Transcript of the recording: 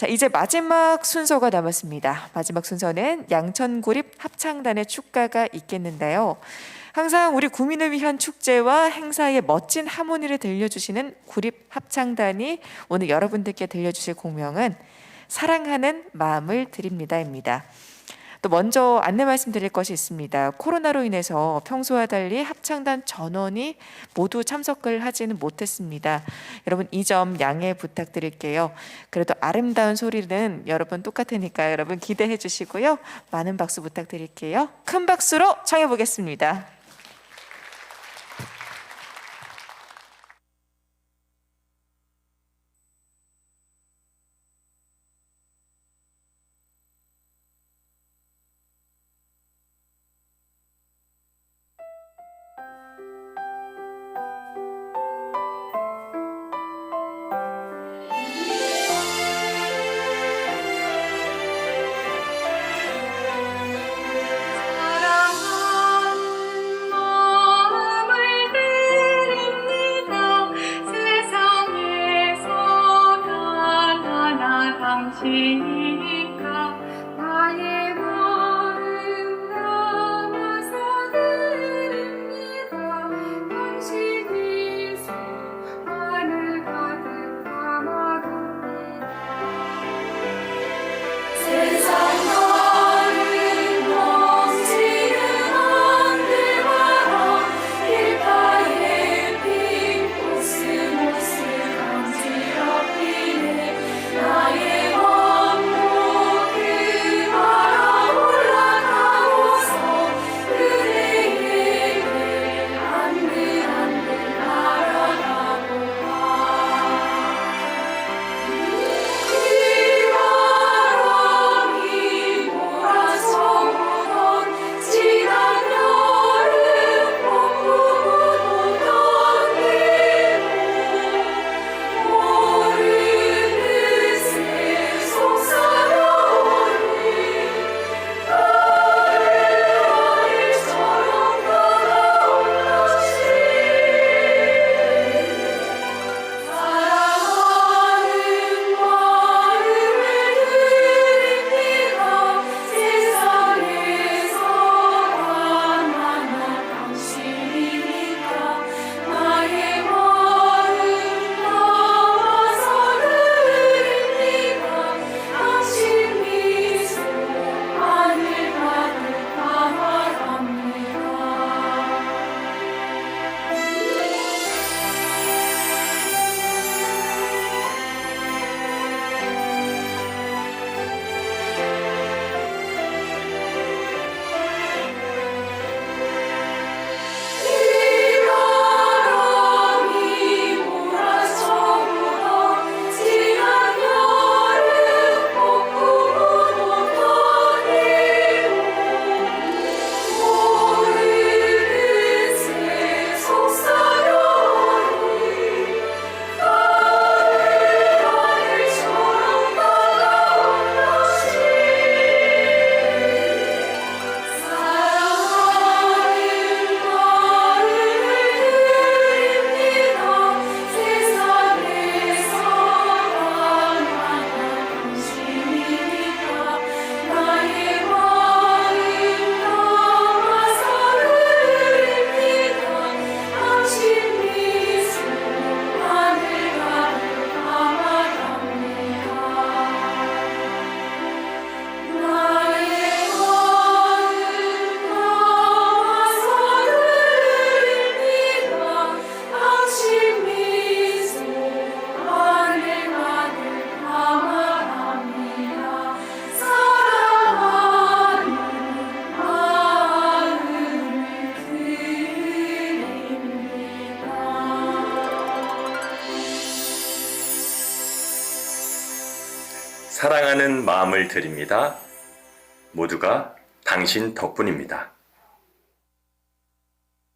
자, 이제 마지막 순서가 남았습니다. 마지막 순서는 양천구립 합창단의 축가가 있겠는데요. 항상 우리 구민을 위한 축제와 행사의 멋진 하모니를 들려주시는 구립 합창단이 오늘 여러분들께 들려주실 공명은 사랑하는 마음을 드립니다입니다. 또 먼저 안내 말씀드릴 것이 있습니다. 코로나로 인해서 평소와 달리 합창단 전원이 모두 참석을 하지는 못했습니다. 여러분 이 점 양해 부탁드릴게요. 그래도 아름다운 소리는 여러분 똑같으니까 여러분 기대해 주시고요. 많은 박수 부탁드릴게요. 큰 박수로 청해 보겠습니다. 하 사랑하는 마음을 드립니다. 모두가 당신 덕분입니다.